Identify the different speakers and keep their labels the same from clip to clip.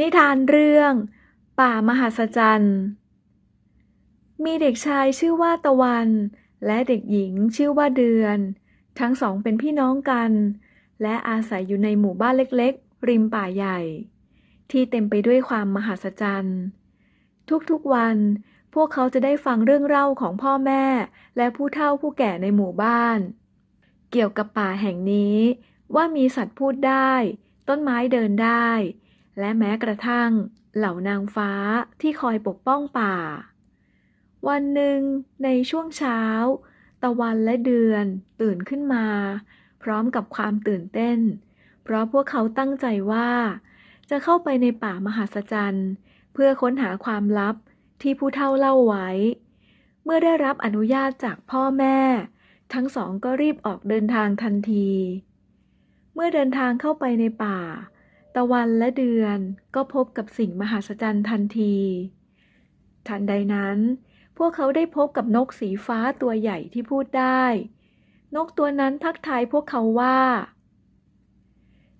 Speaker 1: นิทานเรื่อง ป่ามหัศจรรย์ มีเด็กชายชื่อว่าตะวัน และเด็กหญิงชื่อว่าเดือน ทั้งสองเป็นพี่น้องกัน และอาศัยอยู่ในหมู่บ้านเล็กๆ ริมป่าใหญ่ ที่เต็มไปด้วยความมหัศจรรย์ ทุกๆวัน พวกเขาจะได้ฟังเรื่องเล่าของพ่อแม่ และผู้เฒ่าผู้แก่ในหมู่บ้าน เกี่ยวกับป่าแห่งนี้ ว่ามีสัตว์พูดได้ ต้นไม้เดินได้ และแม้กระทั่งเหล่านางฟ้าที่คอยปกป้องป่า วันหนึ่งในช่วงเช้า ตะวันและเดือนตื่นขึ้นมา พร้อมกับความตื่นเต้น เพราะพวกเขาตั้งใจว่า จะเข้าไปในป่ามหัศจรรย์เพื่อค้นหาความลับที่ผู้เฒ่าเล่าไว้ เมื่อได้รับอนุญาตจากพ่อแม่ ทั้งสองก็รีบออกเดินทางทันที เมื่อเดินทางเข้าไปในป่า ตะวันและเดือนก็พบกับสิ่งมหัศจรรย์ทันที ทันใดนั้น พวกเขาได้พบกับนกสีฟ้าตัวใหญ่ที่พูดได้ นกตัวนั้นทักทายพวกเขาว่า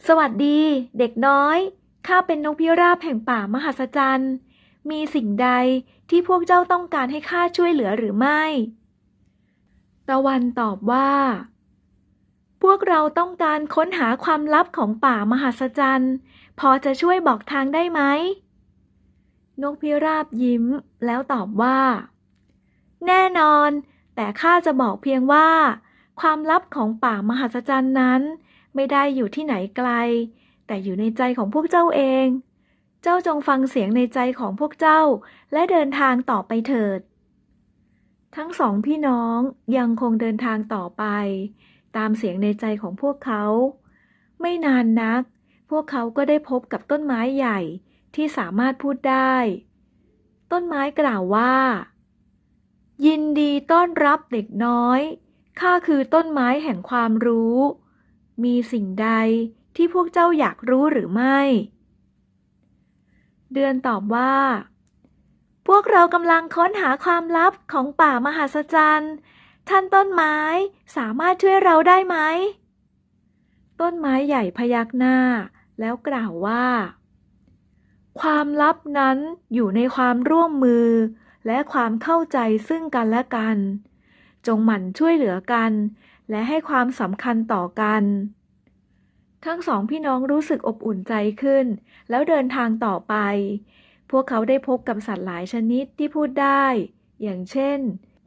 Speaker 1: สวัสดี เด็กน้อย ข้าเป็นนกพิราบแห่งป่ามหัศจรรย์ มีสิ่งใดที่พวกเจ้าต้องการให้ข้าช่วยเหลือหรือไม่ ตะวันตอบว่า พวกเราต้องการค้นหาความลับของป่ามหัศจรรย์ พอจะช่วยบอกทางได้ไหม นกพิราบยิ้มแล้วตอบว่า แน่นอน แต่ข้าจะบอกเพียงว่า ความลับของป่ามหัศจรรย์นั้น ไม่ได้อยู่ที่ไหนไกล แต่อยู่ในใจของพวกเจ้าเอง เจ้าจงฟังเสียงในใจของพวกเจ้า และเดินทางต่อไปเถิด ทั้งสองพี่น้องยังคงเดินทางต่อไป ตามเสียงในใจของพวกเขา ไม่นานนัก พวกเขาก็ได้พบกับต้นไม้ใหญ่ที่สามารถพูดได้ ต้นไม้กล่าวว่า ยินดีต้อนรับเด็กน้อย ข้าคือต้นไม้แห่งความรู้ มีสิ่งใดที่พวกเจ้าอยากรู้หรือไม่ เดือนตอบว่า พวกเรากำลังค้นหาความลับของป่ามหัศจรรย์ ท่านต้นไม้สามารถช่วยเราได้ไหม ต้นไม้ใหญ่พยักหน้า แล้วกล่าวว่า ความลับนั้นอยู่ในความร่วมมือ และความเข้าใจซึ่งกันและกัน จงหมั่นช่วยเหลือกัน และให้ความสำคัญต่อกัน ทั้งสองพี่น้องรู้สึกอบอุ่นใจขึ้น แล้วเดินทางต่อไป พวกเขาได้พบกับสัตว์หลายชนิดที่พูดได้ อย่างเช่น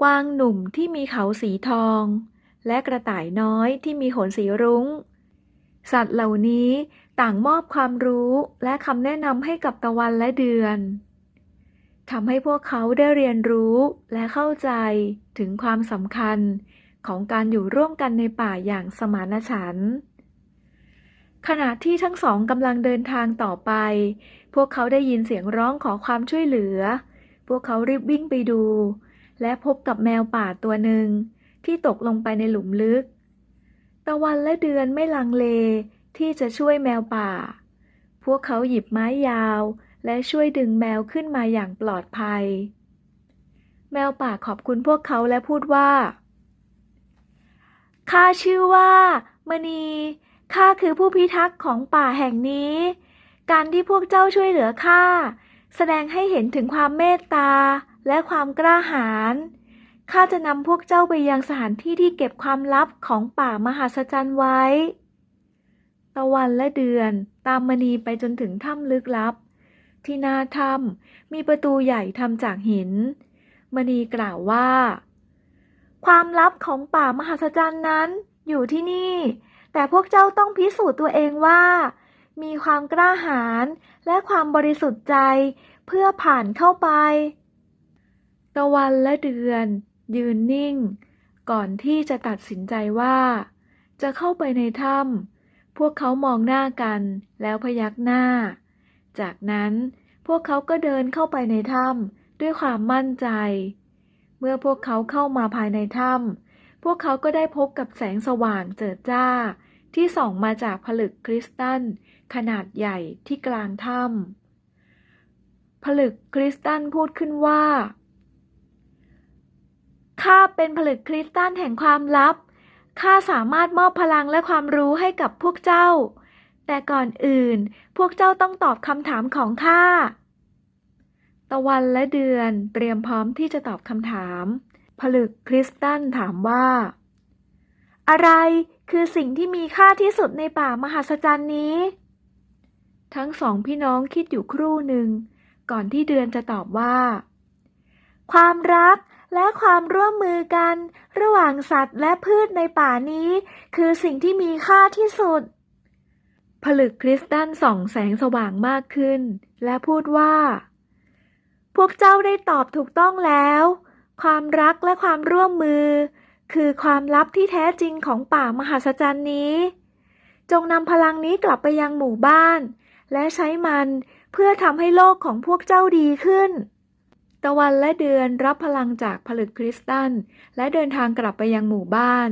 Speaker 1: กวางหนุ่มที่มีเขาสีทอง และกระต่ายน้อยที่มีขนสีรุง้ง สัตว์เหล่านี้ต่างมอบความรู้และคำแนะนำให้กับตะวันและเดือนทำให้พวกเขาได้เรียนรู้และเข้าใจถึงความสำคัญของการอยู่ร่วมกันในป่าอย่างสมานฉันท์ขณะที่ทั้งสองกำลังเดินทางต่อไป พวกเขาได้ยินเสียงร้องขอความช่วยเหลือ พวกเขารีบวิ่งไปดู และพบกับแมวป่าตัวหนึ่ง ที่ตกลงไปในหลุมลึก ตะวันและเดือนไม่ลังเลที่จะช่วยแมวป่า พวกเขาหยิบไม้ยาว และช่วยดึงแมวขึ้นมาอย่างปลอดภัย แมวป่าขอบคุณพวกเขาและพูดว่า ข้าชื่อว่ามณีข้าคือผู้พิทักษ์ของป่าแห่งนี้ การที่พวกเจ้าช่วยเหลือข้า แสดงให้เห็นถึงความเมตตาและความกล้าหาญ ข้าจะนำพวกเจ้าไปยังสถานที่ที่เก็บความลับของป่ามหัศจรรย์ไว้ ตะวันและเดือนตามมณีไปจนถึงถ้ำลึกลับ ที่หน้าถ้ำมีประตูใหญ่ทำจากหิน มณีกล่าวว่า ความลับของป่ามหัศจรรย์นั้นอยู่ที่นี่ แต่พวกเจ้าต้องพิสูจน์ตัวเองว่า มีความกล้าหาญและความบริสุทธิ์ใจเพื่อผ่านเข้าไป ตะวันและเดือน ยืนนิ่ง ก่อนที่จะตัดสินใจว่า จะเข้าไปในถ้ำพวกเขามองหน้ากันแล้วพยักหน้า จากนั้นพวกเขาก็เดินเข้าไปในถ้ำด้วยความมั่นใจ เมื่อพวกเขาเข้ามาภายในถ้ำพวกเขาก็ได้พบกับแสงสว่างเจิดจ้าที่ส่องมาจากผลึกคริสตัล ขนาดใหญ่ที่กลางถ้ำผลึกคริสตัลพูดขึ้นว่า ข้าเป็นผลึกคริสตัลแห่งความลับ ข้าสามารถมอบพลังและความรู้ให้กับพวกเจ้า แต่ก่อนอื่นพวกเจ้าต้องตอบคำถามของข้า ตะวันและเดือนเตรียมพร้อมที่จะตอบคำถาม ผลึกคริสตัลถามว่า อะไรคือสิ่งที่มีค่าที่สุดในป่ามหัศจรรย์นี้ ทั้งสองพี่น้องคิดอยู่ครู่หนึ่ง ก่อนที่เดือนจะตอบว่า ความรักและความร่วมมือกัน ระหว่างสัตว์และพืชในป่านี้ คือสิ่งที่มีค่าที่สุด ผลึกคริสตัลส่องแสงสว่างมากขึ้น และพูดว่า พวกเจ้าได้ตอบถูกต้องแล้ว ความรักและความร่วมมือ คือความลับที่แท้จริงของป่ามหัศจรรย์นี้ จงนำพลังนี้กลับไปยังหมู่บ้าน และใช้มันเพื่อทำให้โลกของพวกเจ้าดีขึ้น ตะวันและเดือนรับพลังจากผลึกคริสตัล และเดินทางกลับไปยังหมู่บ้าน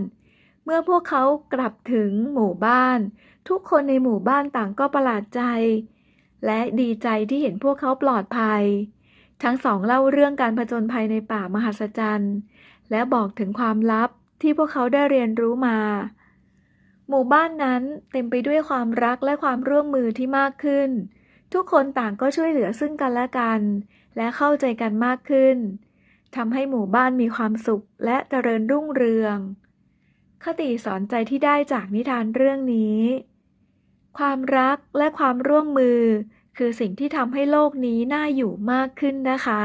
Speaker 1: เมื่อพวกเขากลับถึงหมู่บ้าน ทุกคนในหมู่บ้านต่างก็ประหลาดใจ และดีใจที่เห็นพวกเขาปลอดภัย ทั้งสองเล่าเรื่องการผจญภัยในป่ามหัศจรรย์ และบอกถึงความลับที่พวกเขาได้เรียนรู้มา หมู่บ้านนั้นเต็มไปด้วยความรักและความร่วมมือที่มากขึ้น ทุกคนต่างก็ช่วยเหลือซึ่งกันและกัน และเข้าใจกันมากขึ้นทำให้หมู่บ้านมีความสุขและเจริญรุ่งเรือง คติสอนใจที่ได้จากนิทานเรื่องนี้ ความรักและความร่วมมือ คือสิ่งที่ทำให้โลกนี้น่าอยู่มากขึ้นนะคะ